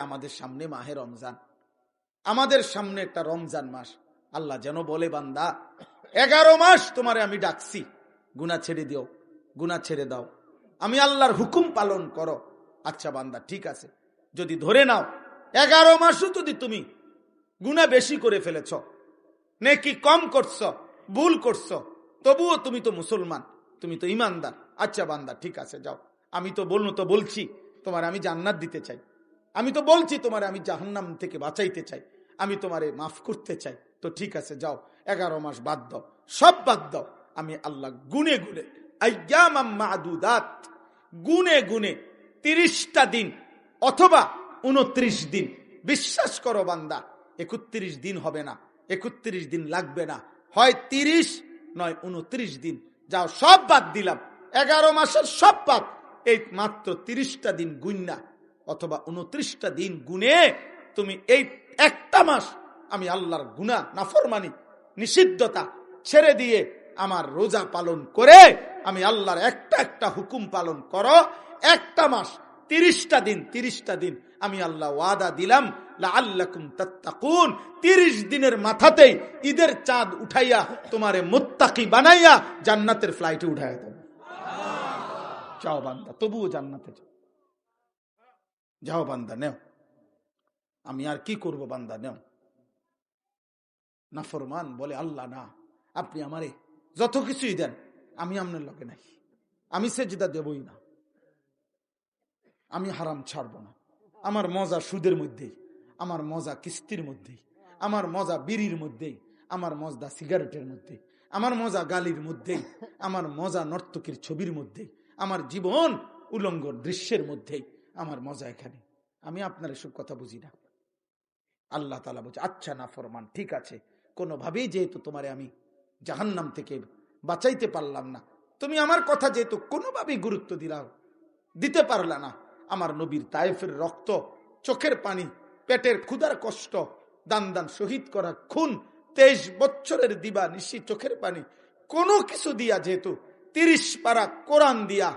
আমাদের সামনে মাহে রমজান। আমাদের সামনে একটা রমজান মাস। আল্লাহ যেন বলে, বান্দা, এগারো মাস তোমারে আমি ডাকছি। গুনা ছেড়ে দিও গুনা ছেড়ে দাও। আমি আল্লাহর হুকুম পালন করো। আচ্ছা বান্দা, ঠিক আছে। যদি ধরে নাও, এগারো মাসও যদি তুমি গুনা বেশি করে ফেলেছ, নেকি কম করছ, ভুল করছ, তবুও তুমি তো মুসলমান, তুমি তো ইমানদার। আচ্ছা বান্দা, ঠিক আছে, যাও। আমি তো বলল তো বলছি, তোমার আমি জান্নাত দিতে চাই। আমি তো বলছি তোমার, আমি জাহান্নাম থেকে বাঁচাইতে চাই। আমি তোমারে মাফ করতে চাই। তো ঠিক আছে, যাও। এগারো মাস বাদ দাও। সব বাদ দাও। আমি আল্লাহ গুনে গুনে গুনে গুনে তিরিশটা দিন অথবা উনত্রিশ দিন। বিশ্বাস করো বান্দা, একত্রিশ দিন হবে না, একত্রিশ দিন লাগবে না। হয় তিরিশ, নয় উনত্রিশ দিন। যাও, সব বাদ দিলাম। এগারো মাসের সব বাদ। এই মাত্র তিরিশটা দিন গুন্না অথবা উনত্রিশটা দিন গুনে তুমি এই একটা মাস আমি আল্লাহর গুনা নাফরমানি, নিষিদ্ধতা ছেড়ে দিয়ে আমার রোজা পালন করে আমি আল্লাহর একটা একটা হুকুম পালন করো। একটা মাস, তিরিশটা দিন তিরিশটা দিন আমি আল্লাহ ওয়াদা দিলাম আল্লাকুম তাত্তাকুন। তিরিশ দিনের মাথাতেই ঈদের চাঁদ উঠাইয়া তোমারে মোত্তাকি বানাইয়া জান্নাতের ফ্লাইটে উঠাইয়া দেব। চাও বান্দা, তবুও জান্নাতে যাও বান্দা নেও। আমি আর কি করব বান্দা নেও? নাফরমান বলে আল্লাহ না, আপনি আমারে যত কিছুই দেন, আমি আপনার লগে নাই। আমি সেজদা দেবই না। আমি হারাম ছাড়ব না। আমার মজা সুদের মধ্যেই আমার মজা কিস্তির মধ্যেই আমার মজা বিড়ির মধ্যেই আমার মজা সিগারেটের মধ্যে, আমার মজা গালির মধ্যেই আমার মজা নর্তকীর ছবির মধ্যেই আমার জীবন উলঙ্গ দৃশ্যের মধ্যেই আমার মজা এখানে। আমি আপনার এসব কথা বুঝি না। আল্লাহ তালা বলছে আচ্ছা না, ফরমান, ঠিক আছে। কোনোভাবেই যেহেতু তোমারে আমি জাহান্নাম থেকে বাঁচাইতে পারলাম না, তুমি আমার কথা যেহেতু কোনোভাবেই গুরুত্ব দিলাম দিতে পারলা না। আমার নবীর তায়েফের রক্ত, চোখের পানি, পেটের ক্ষুদার কষ্ট, দান দান শহীদ করা খুন, তেইশ বছরের দিবা নিশি চোখের পানি, কোনো কিছু দিয়া যেহেতু তিরিশ পারা কোরআন দিয়া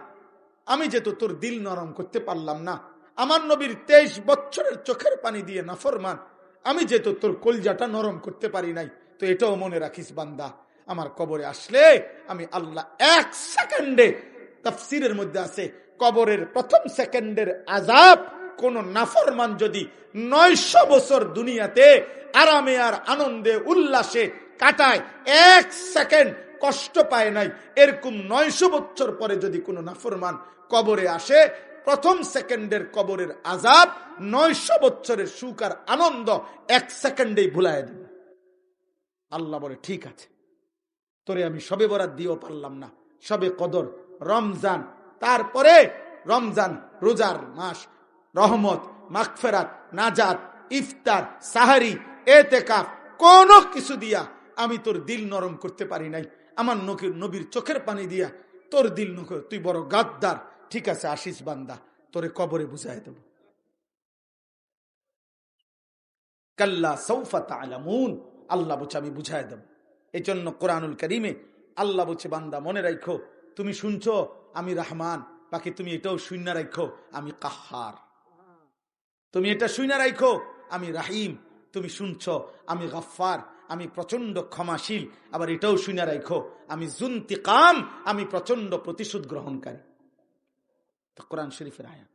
আমি যেহেতু তোর দিল নরম করতে পারলাম না, আমার নবীর তেইশ বছরের চোখের পানি দিয়ে নাফরমান, আমি যেহেতু তোর কলজাটা নরম করতে পারি নাই, তো এটাও মনে রাখিস বান্দা, আমার কবরে আসলে আমি আল্লাহ এক সেকেন্ডে তাফসিরের মধ্যে আছে, কবরের প্রথম সেকেন্ডের আজাব কোন নাফরমান যদি নয়শ বছর দুনিয়াতে আরামে আর আনন্দে উল্লাসে কাটায়, এক সেকেন্ড কষ্ট পায় নাই, এরকম নয়শো বছর পরে যদি কোনো নাফরমান কবরে আসে, প্রথম সেকেন্ডের কবরের আজাব নয়শো বছরের সুখ আর আনন্দ এক সেকেন্ডেই ভুলাই দেবে। আল্লাহ বলে, ঠিক আছে। তোরে আমি সবে বরাত দিয়েও পারলাম না। সবে কদর, রমজান, তারপরে রমজান, রোজার মাস, রহমত মাকফেরাত নাজাত, ইফতার, সাহারি, এতেকাফ, কোন কিছু দিয়া আমি তোর দিল নরম করতে পারি নাই। আমার নকির নবীর চোখের পানি দিয়া তোর দিল নকর তুই বড় গাদ্দার। ঠিক আছে, আশিস বান্দা, তোরে কবরে বুঝাই দেব। কাল্লা সৌফা তালামুন আল্লাহ বলছে, আমি বুঝাই দেব। এই জন্য কোরআনুল করিমে আল্লাহ বলছে, বান্দা, মনে রাখো তুমি শুনছ, আমি রহমান, বাকি তুমি এটাও শূন্য রাখো আমি কাহার। তুমি এটা শুনে রাখো আমি রাহিম, তুমি শুনছ, আমি গফার আমি প্রচণ্ড ক্ষমাশীল, আবার এটাও শুনে রাখো আমি জুন্তিকাম, আমি প্রচণ্ড প্রতিশোধ গ্রহণকারী। তো কোরআন শরীফের আয়া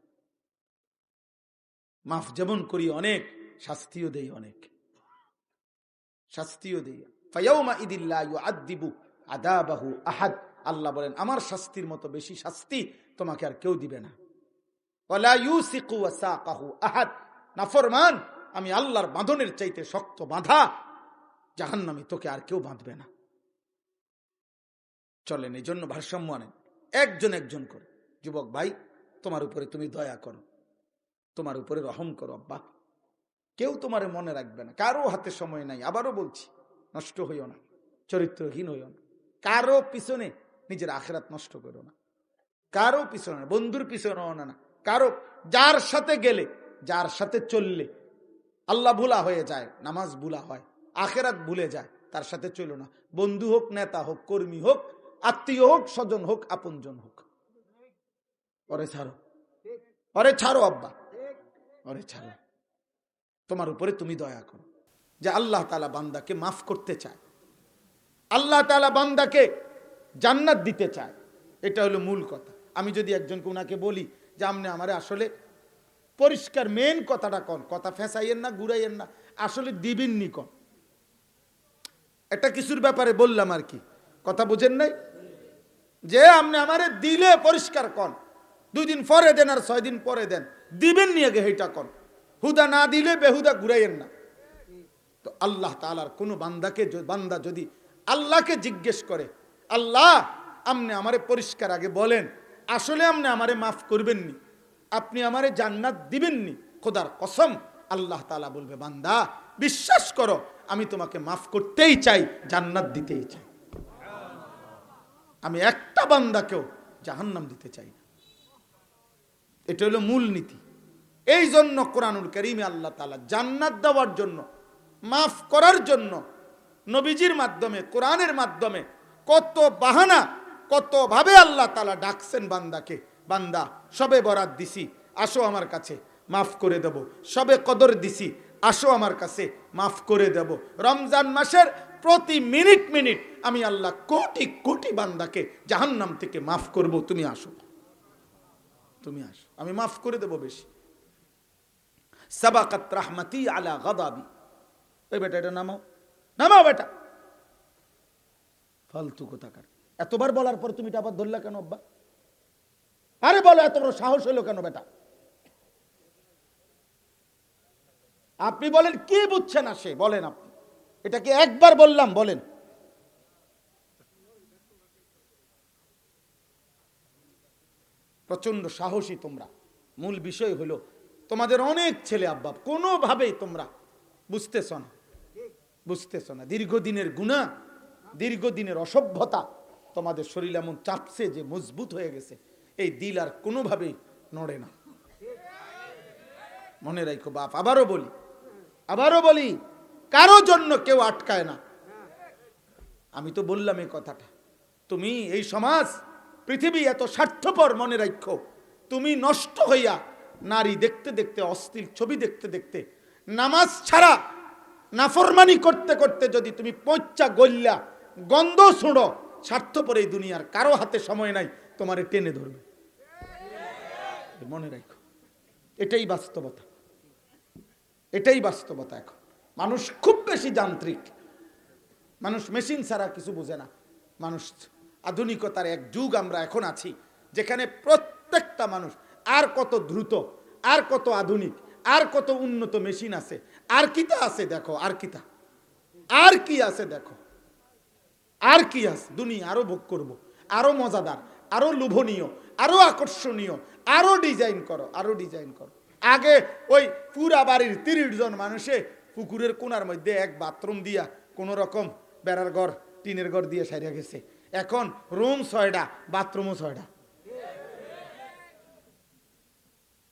মাফ যেমন করি অনেক, শাস্তিও দেই অনেক। শাস্তিও দেই। আমার শাস্তির মতো বেশি শাস্তি তোমাকে আর কেউ দিবে না। আমি আল্লাহর বাঁধনের চাইতে শক্ত বাঁধা, জাহান্নামি তোকে আর কেউ বাঁধবে না। চলেন এই জন্য ভারসাম্য আনেন। একজন একজন করে। যুবক ভাই তোমার উপরে তুমি দয়া করো। তোমার উপরে রহম করো, আব্বা। কেউ তোমার মনে রাখবে না। কারও হাতে সময় নাই। আবারও বলছি, নষ্ট হইও না, চরিত্রহীন হইও না। কারও পিছনে নিজের আখেরাত নষ্ট করো না। কারও পিছনে বন্ধুর পিছনে না না। কারও যার সাথে গেলে, যার সাথে চললে, আল্লাহ ভুলা হয়ে যায়, নামাজ ভুলা হয়, আখেরাত ভুলে যায়, তার সাথে চলো না। বন্ধু হোক, নেতা হোক, কর্মী হোক, আত্মীয় হোক, স্বজন হোক, আপনজন হোক। ওরে ছাড়ো। ওরে ছাড়ো আব্বা। ওরে ছাড়ো। তোমার উপরে তুমি দয়া করো। যে আল্লাহ তালা বান্দাকে মাফ করতে চায়। আল্লাহ তালা বান্দাকে জান্নাত দিতে চায়। এটা হলো মূল কথা। আমি যদি একজনকে ওনাকে বলি যে, আপনি আমারে আসলে পরিষ্কার মেন কথাটা কন। কথা ফেঁসাইয়েন না, ঘুরাইয়েন না। আসলে দিবেননি কন। একটা কিছুর ব্যাপারে বললাম আর কি। কথা বুঝেন নাই? যে, আপনি আমারে দিলে পরিষ্কার কন। দুই দিন পরে দেন আর ছয় দিন পরে দেন। দিবেন নিয়ে গে হেটা কন হুদা না দিলে বেহুদা ঘুরাইয়েন না। তো আল্লাহ তালার কোনো বান্দাকে বান্দা যদি আল্লাহকে জিজ্ঞেস করে, আল্লাহ আপনি আমারে পরিষ্কার আগে বলেন, আসলে আপনি আমারে মাফ করবেননি, আপনি আমারে জান্নাত দিবেননি, খোদার কসম। আল্লাহ তালা বলবে, বান্দা, বিশ্বাস করো, আমি তোমাকে মাফ করতেই চাই, জান্নাত দিতেই চাই। আমি একটা বান্দাকেও জাহান্নাম দিতে চাই এটা হলো মূল নীতি। এই জন্য কোরআনুল করিমে আল্লাহ তালা জান্নাত দেওয়ার জন্য, মাফ করার জন্য নবীজির মাধ্যমে, কোরআনের মাধ্যমে কত বাহানা, কতভাবে আল্লাহ তালা ডাকছেন বান্দাকে, বান্দা, সবে বরাত দিছি, আসো আমার কাছে, মাফ করে দেব। সবে কদর দিছি, আসো আমার কাছে, মাফ করে দেব। রমজান মাসের প্রতি মিনিট মিনিট আমি আল্লাহ কোটি কোটি বান্দাকে জাহান্নাম থেকে মাফ করব, তুমি আসো। তুমি আসো। আমি মাফ করে দেব বেশি। সাবাকাত রাহমাতি আলা গাদাবি। ওই বেটা, এটা নামাও। নামাও বেটা। ফালতু কোথাকার। এতবার বলার পর তুমি এটা আবার ধরলা কেন আব্বা? আরে বলো, এত বড় সাহস হলো কেন বেটা? আপনি বলেন, কি বুঝছেন আসে বলেন আপনি। এটাকে একবার বললাম? বলেন। প্রচণ্ড সাহসী তোমরা। মূল বিষয় হলো, তোমাদের অনেক ছেলে আব্বা কোনোভাবেই তোমরা বুঝতেছ না। বুঝতেছ না, দীর্ঘদিনের গুণা, দীর্ঘদিনের অসভ্যতা তোমাদের শরীর এমন চাপছে যে মজবুত হয়ে গেছে, এই দিল আর কোনোভাবেই নড়ে না। মনে রাখো বাপ, আবারও বলি আবারও বলি, কারও জন্য কেউ আটকায় না। আমি তো বললাম এই কথাটা, তুমি এই সমাজ পৃথিবী এত স্বার্থপর, মনে রাখো তুমি নষ্ট হইয়া নারী দেখতে দেখতে, অস্থির ছবি দেখতে দেখতে, নামাজ ছাড়া নাফরমানি করতে করতে যদি তুমি পচ্চা গল্লা গন্ধ ছুঁড়ো স্বার্থপর এই দুনিয়ার কারও হাতে সময় নাই, তোমারে টেনে ধরবে। মনে রাখো এটাই বাস্তবতা। এটাই বাস্তবতা এখন। মানুষ খুব বেশি যান্ত্রিক। মানুষ মেশিন ছাড়া কিছু বোঝে না। মানুষ আধুনিকতার এক যুগ আমরা এখন আছি, যেখানে প্রত্যেকটা মানুষ আর কত দ্রুত, আর কত আধুনিক, আর কত উন্নত মেশিন আছে, আর কিতা আছে দেখো, আর কিতা, আর কি আছে দেখো, আর কি আছে, দুনিয়া আরও ভোগ করব, আরও মজাদার, আরও লোভনীয়, আরও আকর্ষণীয়, আরও ডিজাইন করো, আরও ডিজাইন করো। আগে ওই পুরা বাড়ির তিরিশ জন মানুষে পুকুরের কোনার মধ্যে এক বাথরুম দিয়া কোনো রকম বেড়ার ঘর, টিনের ঘর দিয়ে সারিয়া গেছে। এখন রুম ছয়টা, বাথরুমও ছয়টা।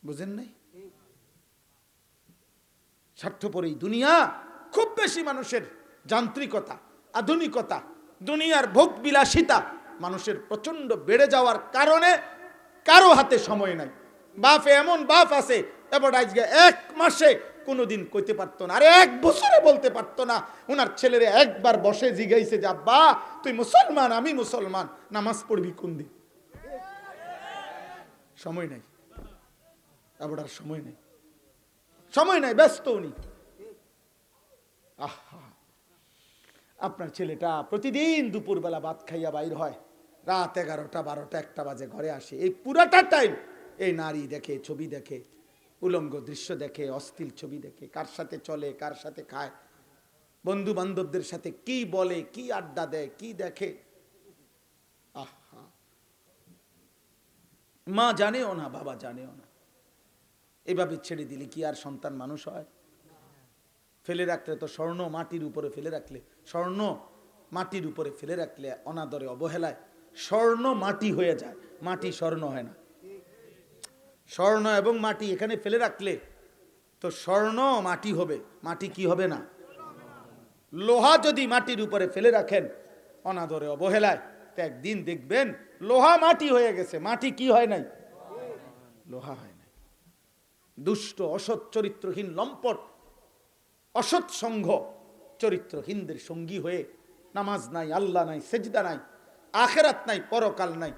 বুঝেন নাই? স্বার্থপর দুনিয়া, খুব বেশি মানুষের যান্ত্রিকতা, আধুনিকতা, দুনিয়ার ভোগ বিলাসিতা মানুষের প্রচণ্ড বেড়ে যাওয়ার কারণে কারও হাতে সময় নাই। বাপে এমন বাপ আছে আজকে এক মাসে কোনোদিন কইতে পারতো না। আরে এক বছরে বলতে পারতো না। ওনার ছেলেরে একবার বসে জিগাইছে যে, আব্বা, তুই মুসলমান, আমি মুসলমান। নামাজ পড়বি কোন দিন? সময় নাই। এবার আর সময় নেই। সময় নাই, ব্যস্ত উনি। আহা! আপনার ছেলেটা প্রতিদিন দুপুরবেলা ভাত খাইয়া বাইর হয়। রাত এগারোটা, বারোটা, একটা বাজে ঘরে আসে। এই পুরাটা টাইম এই নারী দেখে, ছবি দেখে। উলঙ্গ দৃশ্য দেখে, অস্থির ছবি দেখে, কার সাথে চলে, কার সাথে খায় বন্ধু বান্ধবদের সাথে কি বলে, কি আড্ডা দেয়, কি দেখে। মা জানেও না, বাবা জানেও না। এভাবে ছেড়ে দিলে কি আর সন্তান মানুষ হয়? ফেলে রাখলে তো স্বর্ণ মাটির উপরে ফেলে রাখলে, স্বর্ণ মাটির উপরে ফেলে রাখলে অনাদরে অবহেলায়, স্বর্ণ মাটি হয়ে যায়, মাটি স্বর্ণ হয় না। স্বর্ণ এবং মাটি এখানে ফেলে রাখলে তো স্বর্ণ মাটি হবে, মাটি কি হবে না? লোহা যদি মাটির উপরে ফেলে রাখেন, অনাদরে অবহেলায়, তো একদিন দেখবেন লোহা মাটি হয়ে গেছে, মাটি কি হয় নাই? লোহা হয় নাই। দুষ্ট, অসৎ, চরিত্রহীন, লম্পট, অসৎ সংঘ চরিত্রহীনদের সঙ্গী হয়ে নামাজ নাই, আল্লাহ নাই, সেজদা নাই, আখেরাত নাই, পরকাল নাই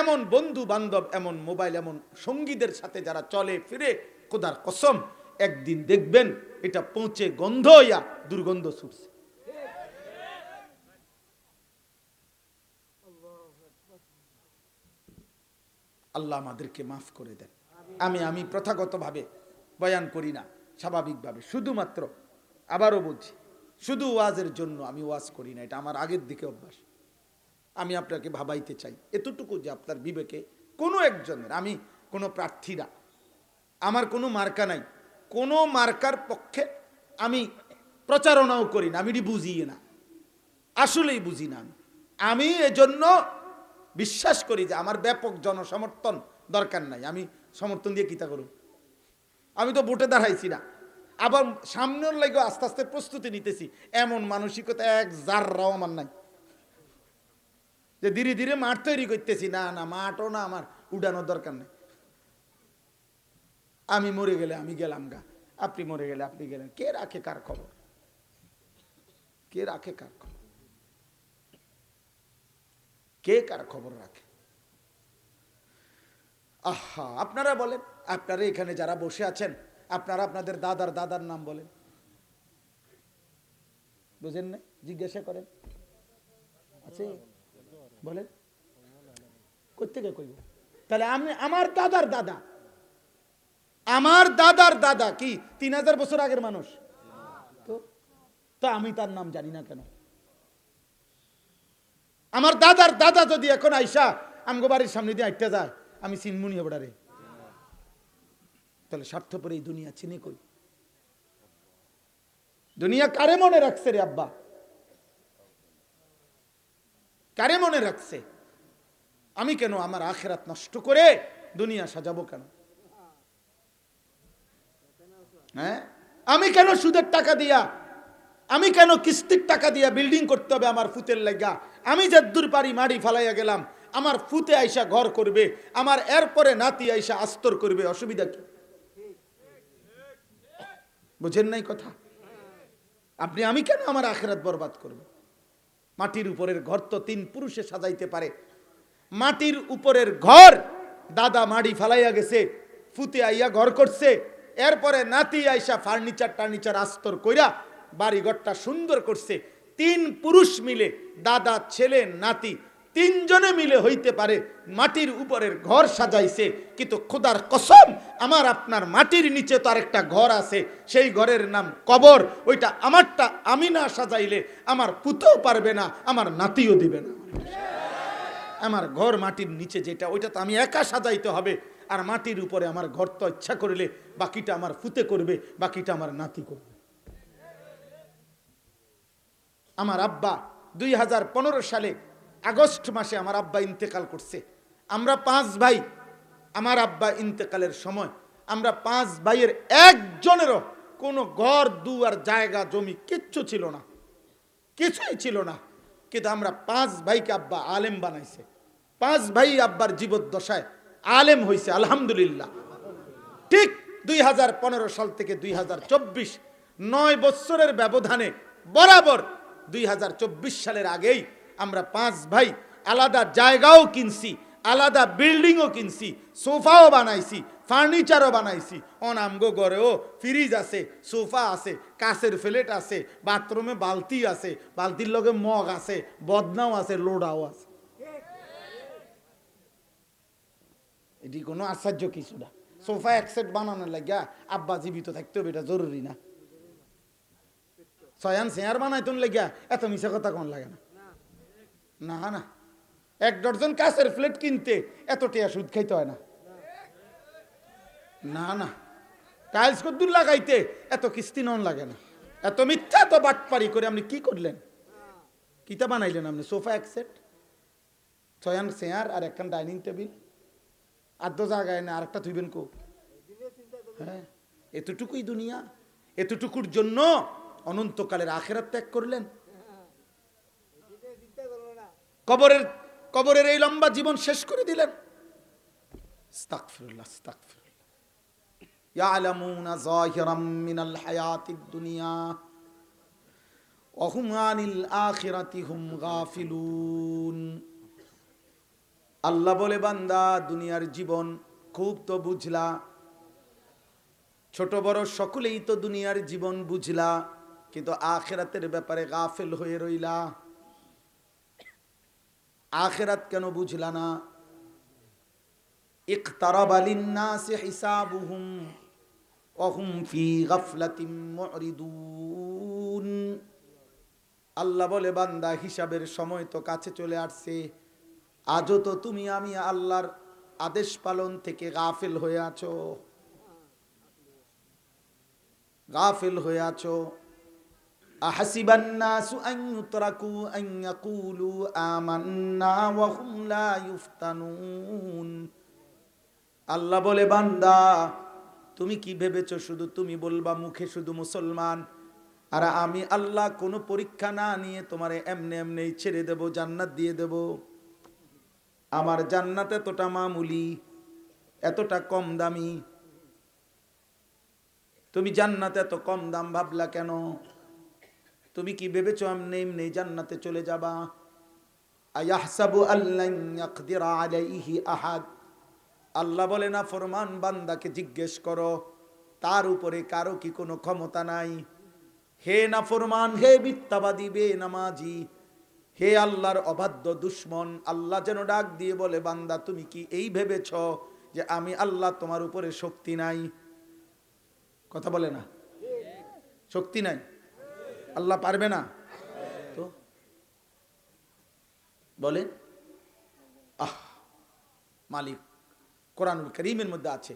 এমন বন্ধু বান্ধব এমন মোবাইল, এমন সঙ্গীদের সাথে যারা চলে ফিরে, খোদার কসম, একদিন দেখবেন এটা পৌঁছে গন্ধ ইয়া দুর্গন্ধ ছুটছে। আল্লাহ আমাদেরকে মাফ করে দেন। আমি আমি প্রথাগতভাবে বয়ান করি না, স্বাভাবিকভাবে। শুধুমাত্র আবারও বলছি, শুধু ওয়াজের জন্য আমি ওয়াজ করি না, এটা আমার আগের দিকে অভ্যাস। আমি আপনাকে ভাবাইতে চাই। এতটুকু যে আপনার বিবেকে কোনো একজনের, আমি কোনো প্রার্থীরা, আমার কোনো মার্কা নাই। কোনো মার্কার পক্ষে আমি প্রচারণাও করি না, আমি এটি বুঝিয়ে না। আসলেই বুঝি না আমি। আমি এজন্য বিশ্বাস করি যে আমার ব্যাপক জনসমর্থন দরকার নাই। আমি সমর্থন দিয়ে কিতা করব আমি তো ভোটে দাঁড়াইছি না। আবার সামনের লাগে আস্তে আস্তে প্রস্তুতি নিতেছি। এমন মানসিকতা এক জাররাও আমার নাই। যে ধীরে ধীরে মাঠ তৈরি করতেছি, না না, মাঠও না আমার উড়ানোর দরকার নেই। আমি মরে গেলে আমি গেলাম গা, আপনি মরে গেলে আপনি গেলেন। কে রাখে কার খবর? কে রাখে কার খবর? কে কার খবর রাখে? আহা, আপনারা বলেন, আপনারা এখানে যারা বসে আছেন, আপনারা আপনাদের দাদার দাদার নাম বলেন। বুঝেন না জিজ্ঞাসা করেন। আছে? বলেন। কোথেকে কইব? তাহলে আমি, আমার দাদার দাদা। আমার দাদার দাদা কি? তিন হাজার বছর আগের মানুষ। তো, তা আমি তার নাম জানি না কেন? আমার দাদার দাদা যদি এখন আইসা, আমগো বাড়ির সামনে দিয়ে আইটা যায়, আমি চিনমুনি ওটারে তাহলে স্বার্থপর এই দুনিয়া চিনে কই? দুনিয়া কারে মনে রাখছে রে আব্বা? কারে মনে রাখছে? আমি কেন আমার আখেরাত নষ্ট করে দুনিয়া সাজাবো কেন? হ্যাঁ? আমি কেন সুদের টাকা দিয়া, আমি কেন কিস্তির টাকা দিয়া বিল্ডিং করতে হবে আমার ফুতের লাগা আমি যদ্দূর পারি মাড়ি ফালাইয়া গেলাম, আমার ফুতে আইসা ঘর করবে, আমার এরপরে নাতি আইসা আস্তর করবে, অসুবিধা কি? বুঝেন নাই কথা? আপনি, আমি কেন আমার আখেরাত বরবাদ করব? মাটির উপরের ঘর তো তিন পুরুষে সাজাইতে পারে। মাটির উপরের ঘর, দাদা মাড়ি ফালাইয়া গেছে ফুতে আইয়া ঘর করছে। এরপরে নাতি আইসা ফার্নিচার টার্নিচার আস্তর কইরা বাড়ি ঘরটা সুন্দর করছে। তিন পুরুষ মিলে, দাদা, ছেলে, নাতি তিনজনে মিলে হইতে পারে, মাটির উপরের ঘর সাজাইছে। কিন্তু খোদার কসম, আমার আপনার মাটির নিচে তো আরেকটা ঘর আছে। সেই ঘরের নাম কবর। ওইটা আমারটা আমি না সাজাইলে আমার পুতেও পারবে না, আমার নাতিও দিবে না। আমার ঘর মাটির নিচে যেটা, ওইটা তো আমি একা সাজাইতে হবে। আর মাটির উপরে আমার ঘর তো ইচ্ছা করলে বাকিটা আমার ফুতে করবে, বাকিটা আমার নাতি করবে। আমার আব্বা দুই হাজার পনেরো সালে আগস্ট মাসে আমার আব্বা ইন্তেকাল করছে। আমরা পাঁচ ভাই, আমার আব্বা ইন্তেকালের সময় আমরা পাঁচ ভাইয়ের একজনেরও কোনো ঘর, দুয়ার, জায়গা, জমি কিচ্ছু ছিল না। কিছুই ছিল না। কিন্তু আমরা পাঁচ ভাইকে আব্বা আলেম বানাইছে। পাঁচ ভাই আব্বার জীবদ্দশায় আলেম হয়েছে আলহামদুলিল্লাহ। ঠিক দুই হাজার পনেরো সাল থেকে দুই নয় বৎসরের ব্যবধানে বরাবর দুই হাজার চব্বিশ সালের আগেই আমরা পাঁচ ভাই আলাদা জায়গাও কিনছি, আলাদা বিল্ডিংও কিনছি, সোফাও বানাইছি, ফার্নিচারও বানাইছি। অনামগো ঘরেও ফ্রিজ আছে, সোফা আছে কাছের ফ্লেট আছে, বাথরুমে বালতি আছে, বালতির লগে মগ আছে, বদনাও আছে, লোডাও আছে। এটি কোনো আশ্চর্য কিছু না। সোফা এক সেট বানানোর লাগিয়া আব্বা জীবিত থাকতে হবে, এটা জরুরি না। ছয়ান চেয়ার বানাইতো লাগিয়া, এত মিশা কথা কোন লাগে না। না না। এক ডজন কাছের প্লেট কিনতে এত টিয়া সুদ খাইতে হয় না। না না। টাইলস কদ্দুর লাগাইতে এত কিস্তি নন লাগে না। এত মিথ্যা এত বাটপারি করে আপনি কি করলেন? কিতা বানাইলেন আপনি? সোফা এক সেট, ছয়ান চেয়ার আর একখান ডাইনিং টেবিল। আদ্য জায়গায় না আরেকটা থুইবেন কো? হ্যাঁ। এতটুকুই দুনিয়া, এতটুকুর জন্য অনন্তকালের আখেরাত ত্যাগ করলেন। কবরের কবরের এই লম্বা জীবন শেষ করে দিলেন। দুনিয়া আনিল হুম আল্লাহ বলে, বান্দা, দুনিয়ার জীবন খুব তো বুঝলা। ছোট বড় সকলেই তো দুনিয়ার জীবন বুঝলা, কিন্তু আখেরাতের ব্যাপারে গাফেল হয়ে রইলা। আখেরাত কেন বুঝলা না اقترب للناس حسابهم وهم في غفلة معرضون আল্লাহ বলে বান্দা হিসাবের সময় তো কাছে চলে আসছে আজও তো তুমি আমি আল্লাহর আদেশ পালন থেকে গাফিল হয়ে আছো গাফিল হয়ে আছো أحسب الناس أن يتركوا أن يقولوا آمنا وهم لا يفتنون আল্লাহ বলে বান্দা তুমি কি ভেবেছো শুধু তুমি বলবা মুখে শুধু মুসলমান আর আমি আল্লাহ কোনো পরীক্ষা না নিয়ে তোমারে এমনি এমনি ছেড়ে দেব জান্নাত দিয়ে দেব আমার জান্নাত এতটা মামুলি এতটা কম দামি তুমি জান্নাত এত কম দাম ভাবলা কেন তুমি কি ভেবেছো এমনি এমনি জান্নাতে চলে যাবা? আয়াহসাবু ইয়াকদিরা আলাইহি আহাদ। আল্লাহ বলে, না, ফরমান বান্দাকে জিজ্ঞেস করো, তার উপরে কারও কি কোনো ক্ষমতা নাই? হে না ফরমান হে মিথ্যাবাদী বে নামাজি হে আল্লাহর অবাধ্য দুশ্মন, আল্লাহ যেন ডাক দিয়ে বলে, বান্দা, তুমি কি এই ভেবেছ যে আমি আল্লাহ তোমার উপরে শক্তি নাই? কথা বলে না? শক্তি নাই? আল্লাহ পারবে না। তো বলে আহ, মালিক, কোরআনুল করিমের মধ্যে আছে,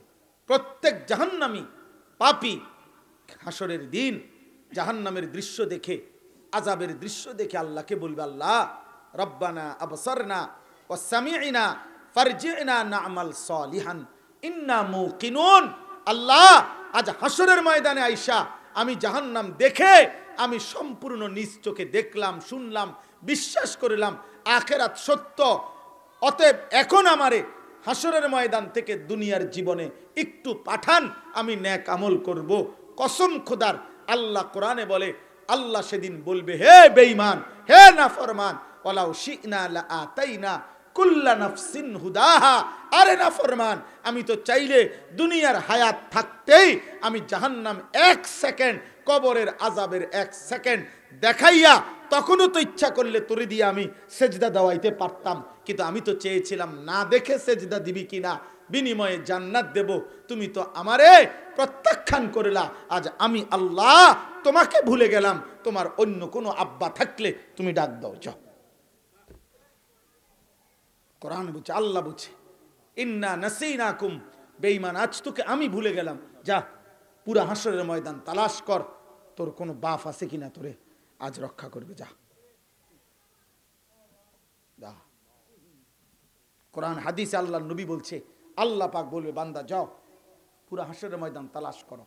প্রত্যেক জাহান্নামী পাপি হাসরের দিন জাহান্নামের দৃশ্য দেখে আজাবের দৃশ্য দেখে আল্লাহকে বলবে, আল্লাহ, রব্বানা আবসরনা ও সামিনা ফারজিনা নামাল সলিহান, ইন্না মুকিনুন আল্লাহ, আজ হাসরের ময়দানে আইসা আমি জাহান্নাম দেখে আমি সম্পূর্ণ নিজ চোখে দেখলাম, শুনলাম, বিশ্বাস করলাম, আখেরাত সত্য। অতএব এখন আমারে হাসরের ময়দান থেকে দুনিয়ার জীবনে একটু পাঠান, আমি ন্যাক আমল করব। কসম খোদার, আল্লাহ কোরআনে বলে, আল্লাহ সেদিন বলবে, হে বেঈমান, হে নাফরমান ওলাও শিনা লা কুল্লা নাফসিন হুদাহা। আরে নাফরমান, আমি তো চাইলে দুনিয়ার হায়াত থাকতেই আমি জাহান্নাম এক সেকেন্ড কবরের আজাবের এক সেকেন্ড দেখাইয়া তখনও তো ইচ্ছা করলে তোরে দিয়ে আমি সেজদা দেওয়াইতে পারতাম। কিন্তু আমি তো চেয়েছিলাম, না দেখে সেজদা দিবি কিনা বিনিময়ে জান্নাত দেব। তুমি তো আমারে প্রত্যাখ্যান করলা। আজ আমি আল্লাহ তোমাকে ভুলে গেলাম। তোমার অন্য কোনো আব্বা থাকলে তুমি ডাক দাও চ কোরআন বুঝছে আল্লাহ বুঝছে ইন্না নাসিনাকুম। বেঈমান, আজ তোকে আমি ভুলে গেলাম। যা পুরা হাসরের ময়দান, তালাশ কর, তোর কোনো বাপ আছে কিনা তোরে আজ রক্ষা করবে, যা। যা। কোরআন, হাদিসে আল্লাহ নবী বলছে, আল্লাহ পাক বলবে, বান্দা, যাও, পুরা হাসরের ময়দান তালাশ করো।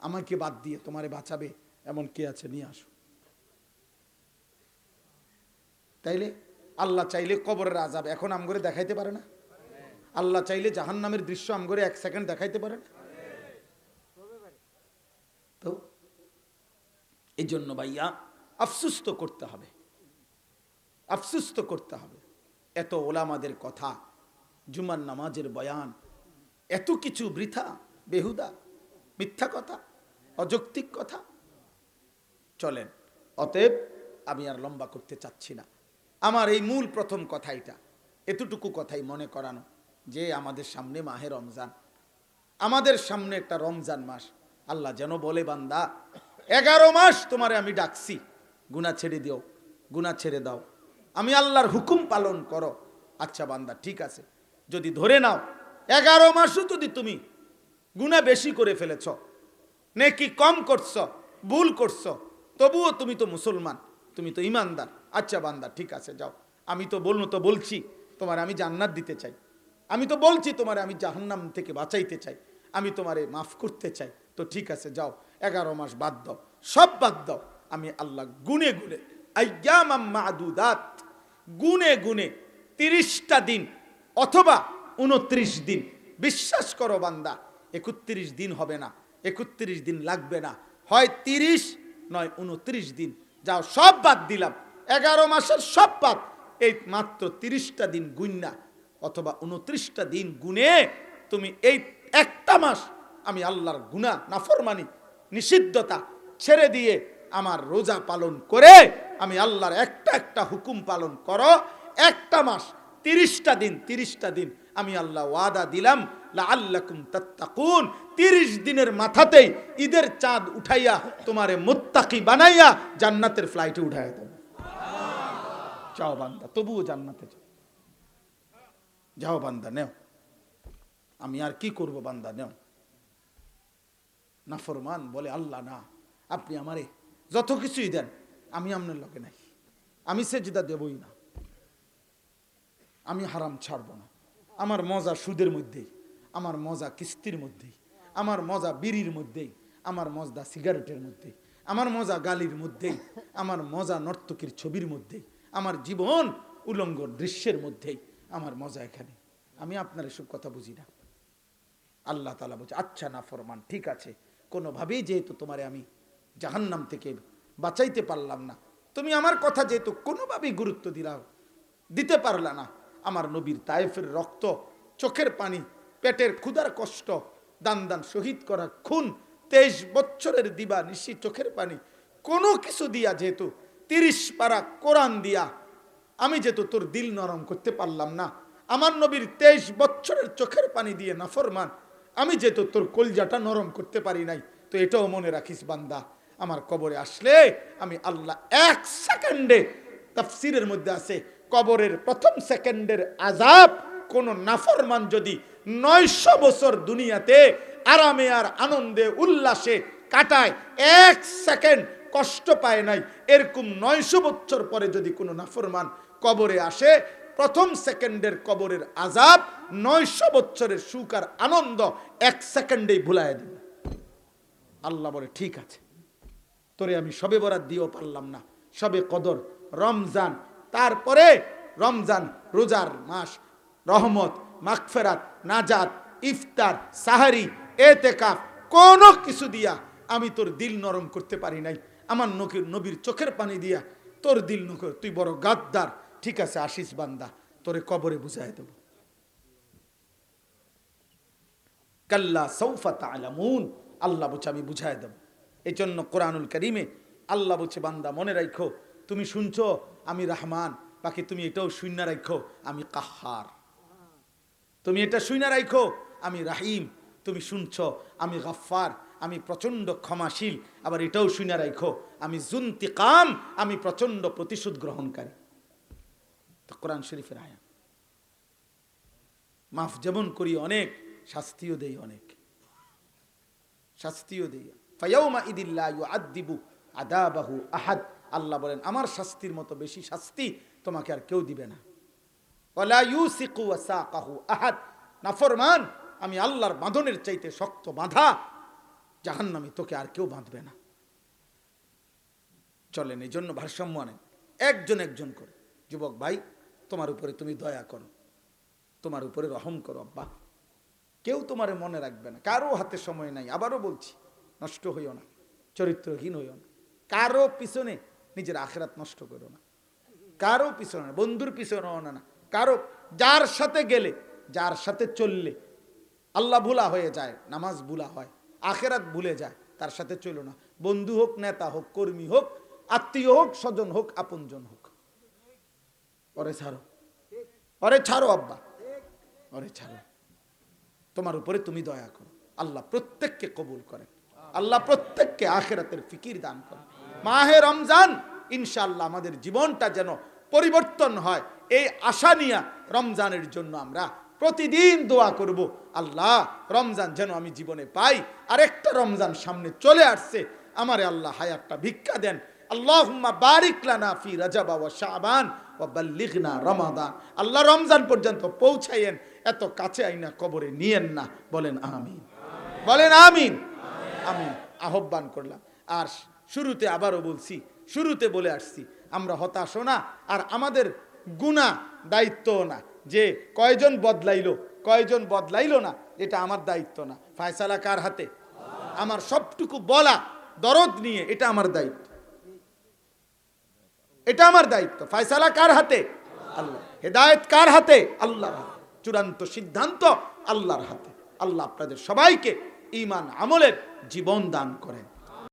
আমাকে বাদ দিয়ে তোমারে বাঁচাবে এমন কে আছে, নিয়ে আসো। তাইলে আল্লাহ চাইলে কবরের আজাব এখন আমগরে দেখাইতে পারে না? আল্লাহ চাইলে জাহান্নামের দৃশ্য আমগরে এক সেকেন্ড দেখাইতে পারে না তো এই জন্য ভাইয়া আফসুস তো করতে হবে। আফসুস তো করতে হবে। এত ওলামাদের কথা, জুমার নামাজের বয়ান, এত কিছু বৃথা, বেহুদা, মিথ্যা কথা, অযৌক্তিক কথা। চলেন, অতএব আমি আর লম্বা করতে চাচ্ছি না। আমার এই মূল প্রথম কথা এটা। এতটুকু কথাই মনে করানো যে আমাদের সামনে মাহে রমজান। আমাদের সামনে একটা রমজান মাস। আল্লাহ যেন বলে বান্দা এগারো মাস তোমারে আমি ডাকছি। গুণা ছেড়ে দিও গুণা ছেড়ে দাও। আমি আল্লাহর হুকুম পালন করো। আচ্ছা বান্দা, ঠিক আছে। যদি ধরে নাও, এগারো মাসও যদি তুমি গুণা বেশি করে ফেলেছ, নেকি কম করছ, ভুল করছ, তবুও তুমি তো মুসলমান, তুমি তো ইমানদার। আচ্ছা বান্দা, ঠিক আছে, যাও। আমি তো বলব তো বলছি, তোমার আমি জান্নাত দিতে চাই। আমি তো বলছি, তোমার আমি জাহান্নাম থেকে বাঁচাইতে চাই। আমি তোমারে মাফ করতে চাই। তো ঠিক আছে, যাও, এগারো মাস বাদ দাও, সব বাদ দাও। আমি আল্লাহ গুনে গুনে মাদুদাত, গুনে গুনে তিরিশটা দিন অথবা উনত্রিশ দিন। বিশ্বাস করো বান্দা, একত্রিশ দিন হবে না, একত্রিশ দিন লাগবে না। হয় তিরিশ, নয় উনত্রিশ দিন। যাও, সব বাদ দিলাম। এগারো মাসের সব বাদ। এই মাত্র তিরিশটা দিন গুন্না অথবা উনত্রিশটা দিন গুনে তুমি এই একটা মাস আমি আল্লাহর গুণা নাফরমানি, নিষিদ্ধতা ছেড়ে দিয়ে আমার রোজা পালন করে আমি আল্লাহর একটা একটা হুকুম পালন করো। একটা মাস, তিরিশটা দিন তিরিশটা দিন আমি আল্লাহ ওয়াদা দিলাম আল্লাকুম তাত্তাকুন। তিরিশ দিনের মাথাতেই ঈদের চাঁদ উঠাইয়া তোমারে মোত্তাকি বানাইয়া জান্নাতের ফ্লাইটে উঠাইয়া দেব। যাও বান্দা, তবুও জান্নাতে যাও। যাও বান্দা, নেও। আমি আর কি করব বান্দা, নেও। নাফরমান বলে আল্লাহ না। আপনি আমারে যত কিছুই দেন, আমি আপনার লগে নাই। আমি সেজদা দেবই না। আমি হারাম ছাড়ব না। আমার মজা সুদের মধ্যেই, আমার মজা কিস্তির মধ্যেই, আমার মজা বিড়ির মধ্যেই, আমার মজা সিগারেটের মধ্যেই, আমার মজা গালির মধ্যেই, আমার মজা নর্তকীর ছবির মধ্যেই, আমার জীবন উলঙ্গ দৃশ্যের মধ্যেই, আমার মজা এখানে। আমি আপনার এসব কথা বুঝি না। আল্লাহ তালা বলছে আচ্ছা না ফরমান, ঠিক আছে। কোনোভাবেই যেহেতু তোমারে আমি জাহান্নাম থেকে বাঁচাইতে পারলাম না। তুমি আমার কথা যেহেতু কোনোভাবেই গুরুত্ব দিলাম দিতে পারলা না। আমার নবীর তায়েফের রক্ত, চোখের পানি, পেটের ক্ষুধার কষ্ট, দান দান শহীদ করা খুন, তেইশ বছরের দিবা নিশি চোখের পানি, কোনো কিছু দিয়া যেহেতু তিরিশ পারা কোরআন দিয়া আমি যেহেতু তোর দিল নরম করতে পারলাম না, আমার নবীর তেইশ বছরের চোখের পানি দিয়ে নাফরমান আমি যেহেতু তোর কলজাটা নরম করতে পারি নাই, তো এটাও মনে রাখিস বান্দা, আমার কবরে আসলে আমি আল্লাহ এক সেকেন্ডে তাফসিরের মধ্যে আছে, কবরের প্রথম সেকেন্ডের আজাব কোন নাফরমান যদি নয়শো বছর দুনিয়াতে আরামে আর আনন্দে উল্লাসে কাটায়, এক সেকেন্ড কষ্ট পায় নাই, এরকম নয়শো বছর পরে যদি কোনো নাফরমান কবরে আসে, প্রথম সেকেন্ডের কবরের আজাব নয়শো বছরের সুখ আর আনন্দ এক সেকেন্ডেই ভুলায় দিবে আল্লাহ বলে, ঠিক আছে। তোরে আমি সবে বরাত দিয়েও পারলাম না। সবে কদর, রমজান, তারপরে রমজান, রোজার মাস, রহমত, মাগফেরাত, নাজাত, ইফতার, সাহারি, এতেকাফ, কোনো কিছু দিয়া আমি তোর দিল নরম করতে পারি নাই। আমার নকির নবীর চোখের পানি দিয়া তোর দিল নকর তুই বড় গাদ্দার। ঠিক আছে, আশিস বান্দা, তোরে কবরে বুঝাই দেব। কাল্লা সৌফা তালামুন আল্লাহ বলছে, আমি বুঝাই দেব। এই জন্য কোরআনুল করিমে আল্লাহ বলছে, বান্দা, মনে রাখো তুমি শুনছো, আমি রহমান, বাকি তুমি এটাও শূন্য রাখো আমি কাহার। তুমি এটা শুনে রাখো আমি রাহিম, তুমি শুনছ, আমি গাফার আমি প্রচণ্ড ক্ষমাশীল, আবার এটাও শুনে রাখো আমি জুন্তিকাম, আমি প্রচণ্ড প্রতিশোধ গ্রহণকারী। তো কোরআন শরীফের আয়া মাফ যেমন করি অনেক শাস্তিও দেই অনেক। শাস্তিও দেই ফায়াউমা ইদিল্লা আদিবু আদাবাহু আহাদ। আল্লাহ বলেন, আমার শাস্তির মতো বেশি শাস্তি তোমাকে আর কেউ দিবে না। ওয়ালা ইউসিকু ওয়াসাকাহু আহাদ। নাফরমান, আমি আল্লাহর বাঁধনের চাইতে শক্ত বাঁধা, জাহান্নামে তোকে আর কেউ বাঁধবে না। চলেন, এই জন্য ভারসাম্য আনেন। একজন একজন করে। যুবক ভাই, তোমার উপরে তুমি দয়া করো। তোমার উপরে রহম করো, আব্বা। কেউ তোমারে মনে রাখবে না। কারও হাতে সময় নাই, আবারও বলছি, নষ্ট হইও না, চরিত্রহীন হইও না। কারও পিছনে নিজের আখেরাত নষ্ট করো না। কারও পিছনে বন্ধুর পিছনে না না। কারও, যার সাথে গেলে, যার সাথে চললে, আল্লাহ ভুলা হয়ে যায়, নামাজ ভুলা হয়, আখেরাত ভুলে যায়, তার সাথে চলো না। বন্ধু হোক, নেতা হোক, কর্মী হোক, আত্মীয় হোক, স্বজন হোক, আপনজন হোক। ওরে ছাড়ো। ওরে ছাড়ো, আব্বা। ওরে ছাড়ো। তোমার উপরে তুমি দয়া করো। আল্লাহ প্রত্যেককে কবুল করেন। আল্লাহ প্রত্যেককে আখেরাতের ফিকির দান করেন। মাহে রমজান ইনশাল্লাহ আমাদের জীবনটা যেন পরিবর্তন হয়। এই আশা নিয়ে রমজানের জন্য আমরা প্রতিদিন দোয়া করব, আল্লাহ, রমজান যেন আমি জীবনে পাই। আরেকটা রমজান সামনে চলে আসছে। আমারে আল্লাহ হায়াতটা ভিক্ষা দেন। আল্লাহুম্মা বারিক লানা ফি রাজাবা ওয়া শাবান ওয়া বাল্লিগনা রমাদান। আল্লাহ রমজান পর্যন্ত পৌঁছাইয়েন। এত কাছে আইনা, কবরে নিয়েন না, বলেন আমিন। বলেন আমিন। আমিন আহ্বান করলাম। আর শুরুতে আবারও বলছি, শুরুতে বলে আসছি, আমরা হতাশ না, আর আমাদের গুণা দায়িত্ব না, যে কয়জন বদলাইল কয়জন বদলাইল না, এটা আমার দায়িত্ব না। ফায়সালা কার হাতে? আমার সবটুকু বলা, দরদ নিয়ে এটা আমার দায়িত্ব। এটা আমার দায়িত্ব। ফায়সালা কার হাতে? আল্লাহ। হেদায়ত কার হাতে? আল্লাহ। চূড়ান্ত সিদ্ধান্ত আল্লাহর হাতে। আল্লাহ আপনাদের সবাইকে ইমান আমলের জীবন দান করেন।